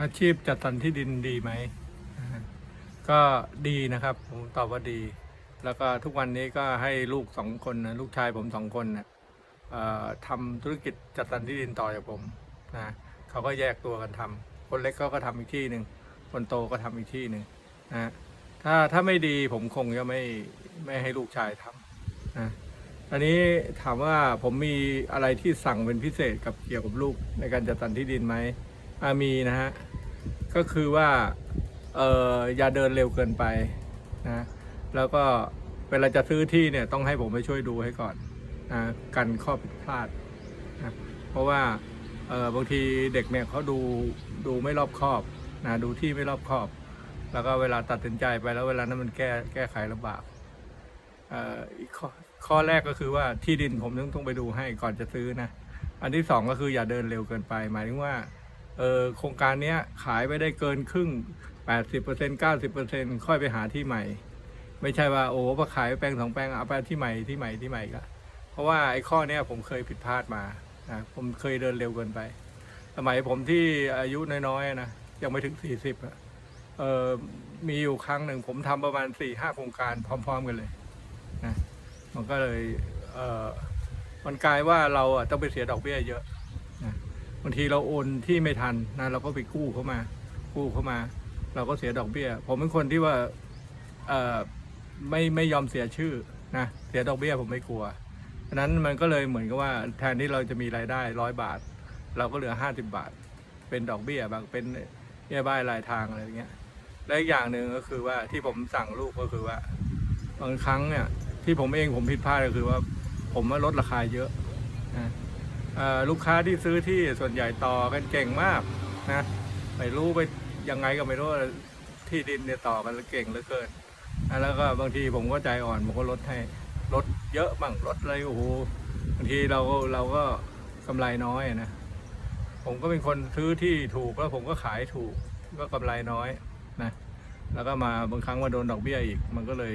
อาชีพจัดสรรที่ดินดีไหม ก็ดีนะครับ ผมตอบว่าดี แล้วก็ทุกวันนี้ก็ให้ลูกสองคนนะลูกชายผมสองคนนะเอ่อทำธุรกิจจัดสรรที่ดินต่อจากผมนะเขาก็แยกตัวกันทำคนเล็กก็ก็ทำอีกที่หนึ่งคนโตก็ทำอีกที่หนึ่งนะถ้าถ้าไม่ดีผมคงจะไม่ไม่ให้ลูกชายทำนะอันนี้ถามว่าผมมีอะไรที่สั่งเป็นพิเศษกับเกี่ยวกับลูกในการจัดสรรที่ดินไหม มีนะฮะ ก็คือว่า เอออย่าเดินเร็วเกินไปนะ แล้วก็เวลาจะซื้อที่เนี่ยต้องให้ผมไปช่วยดูให้ก่อนนะกันข้อผิดพลาดนะเพราะว่าเออบางทีเด็กเนี่ยเขาดูดูไม่รอบคอบนะดูที่ไม่รอบคอบ แล้วก็เวลาตัดสินใจไปแล้วเวลานั้นมันแก้แก้ไขลำบากเอ่ออีกข้อข้อแรกก็คือว่าที่ดินผมต้องต้องไปดูให้ก่อนจะซื้อนะ อันที่สองก็คืออย่าเดินเร็วเกินไป หมายถึงว่า โครงการนี้ขายไปได้เกินครึ่ง 80% 90%ค่อยไปหาที่ใหม่ ไม่ใช่ว่าโอ้พอขายแปลงสองแปลงเอาไปที่ใหม่ที่ใหม่ที่ใหม่ก็เพราะว่าไอ้ข้อนี้ผมเคยผิดพลาดมานะผมเคยเดินเร็วเกินไป สมัยผมที่อายุน้อยๆนะยังไม่ถึง 40อะเออมีอยู่ครั้งหนึ่งผมทำประมาณ4ี่ห้าโครงการพร้อม ๆ กันเลยนะมันก็เลยเออมันกลายว่าเราต้องไปเสียดอกเบี้ยเยอะางทีเราโอนที่ไม่ทันนะเราก็ไปกู้เข้ามา กู้เข้ามา เราก็เสียดอกเบี้ย ผมเป็นคนที่ว่าไม่ไม่ยอมเสียชื่อนะเสียดอกเบี้ยผมไม่กลัวฉะนั้นมันก็เลยเหมือนกับว่าแทนที่เราจะมีรายได้ร้อยบาท เราก็เหลือห้าสิบบาท เป็นดอกเบี้ยบางเป็นเบี้ยบ้ายรายทางอะไรอย่างเงี้ยและอีกอย่างหนึ่งก็คือว่าที่ผมสั่งลูกก็คือว่าบางครั้งเนี่ยที่ผมเองผมผิดพลาดก็คือว่า ผมว่าลดราคาเยอะนะ ลูกค้าที่ซื้อที่ส่วนใหญ่ต่อกันเก่งมากนะไม่รู้ไปยังไงก็ไม่รู้ที่ดินเนี่ยต่อกันเก่งเหลือเกินแล้วก็บางทีผมก็ใจอ่อนผมก็ลดให้ลดเยอะบ้างลดอะไรโอ้โหบางทีเราก็เราก็กำไรน้อยนะผมก็เป็นคนซื้อที่ถูกแล้วผมก็ขายถูกก็กำไรน้อยนะแล้วก็มาบางครั้งมาโดนดอกเบี้ยอีก มันก็เลย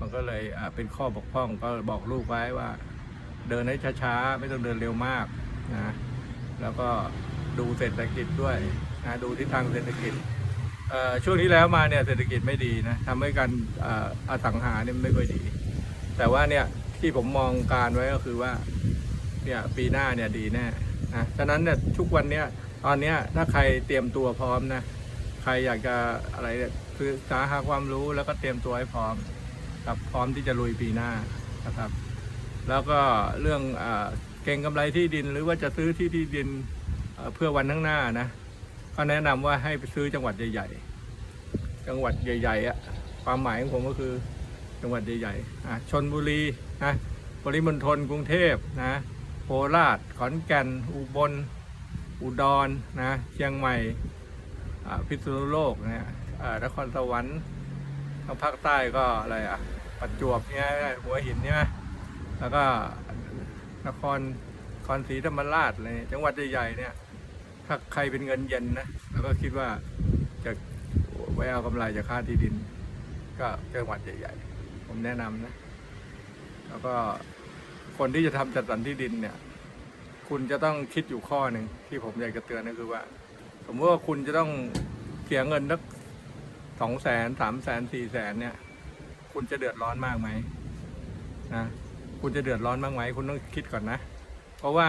มันก็เลยเป็นข้อบกพร่องก็บอกลูกไว้ว่า เดินให้ช้าๆ ไม่ต้องเดินเร็วมากนะแล้วก็ดูเศรษฐกิจด้วยนะดูทิศทางเศรษฐกิจช่วงที่แล้วมาเนี่ยเศรษฐกิจไม่ดีนะทำให้การออสังหาเนี่ยไม่ค่อยดี แต่ว่าเนี่ยที่ผมมองการไว้ก็คือว่าเนี่ยปีหน้าเนี่ยดีแน่นะฉะนั้นเนี่ยทุกวันเนี้ยตอนเนี้ยถ้าใครเตรียมตัวพร้อมนะใครอยากจะอะไรคือสาหาความรู้แล้วก็เตรียมตัวให้พร้อมครับพร้อมที่จะลุยปีหน้านะครับ แล้วก็เรื่องอเก่งกำไรที่ดินหรือว่าจะซื้อที่ที่ดินเพื่อวันข้างหน้านะก็แนะนำว่าให้ไปซื้อจังหวัดใหญ่ ๆ จังหวัดใหญ่ๆอะความหมายของผมก็คือจังหวัดใหญ่ๆอะชนบุรีนะปริมณฑลกรุงเทพนะโคราชขอนแก่น อุบล อุดรนะเชียงใหม่พิษณุโลกเนี่ยนครสวรรค์ทางภาคใต้ก็อะไรอะประจวบเนี่ยหัวหินเนี่ย แล้วก็นครนครศรีธรรมราชเนี่ยจังหวัดใหญ่ๆเนี่ย ถ้าใครเป็นเงินเย็นนะแล้วก็คิดว่าจะไว้เอากำไรจากค่าที่ดิน ก็จังหวัดใหญ่ๆ ผมแนะนำนะ แล้วก็คนที่จะทำจัดสรรที่ดินเนี่ย คุณจะต้องคิดอยู่ข้อหนึ่งที่ผมอยากจะเตือนก็คือว่า สมมติว่าคุณจะต้องเสียเงินสักสองแสนสามแสนสี่แสนเนี่ย คุณจะเดือดร้อนมากไหมนะ คุณจะเดือดร้อนบ้างไหมคุณต้องคิดก่อนนะ เพราะว่า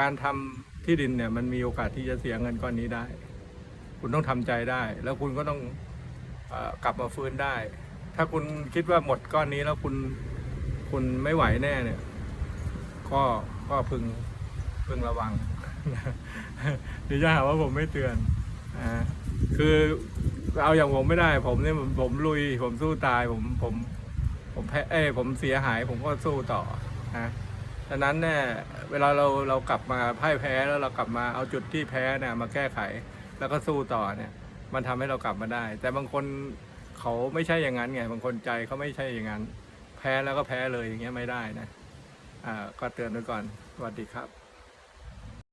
การทำที่ดินเนี่ยมันมีโอกาสที่จะเสียเงินก้อนนี้ได้ คุณต้องทำใจได้ แล้วคุณก็ต้องอกลับมาฟื้นได้ ถ้าคุณคิดว่าหมดก้อนนี้แล้วคุณคุณไม่ไหวแน่เนี่ย ก็ก็พึงพึงระวังเดี๋ยวจะหาว่าผมไม่เตือนอ่าคือเอาอย่างผมไม่ได้ ผมเนี่ยผมผมลุย ผมสู้ตายผมผม ผมแพ้เอ้ยผมเสียหายผมก็สู้ต่อนะดังนั้นเนี่ยเวลาเราเรากลับมาพ่ายแพ้แล้วเรากลับมาเอาจุดที่แพ้เนี่ยมาแก้ไขแล้วก็สู้ต่อเนี่ย มันทำให้เรากลับมาได้ แต่บางคนเขาไม่ใช่อย่างนั้นไงบางคนใจเขาไม่ใช่อย่างนั้น แพ้แล้วก็แพ้เลยอย่างเงี้ยไม่ได้นะอ่าก็เตือนไว้ก่อนสวัสดีครับ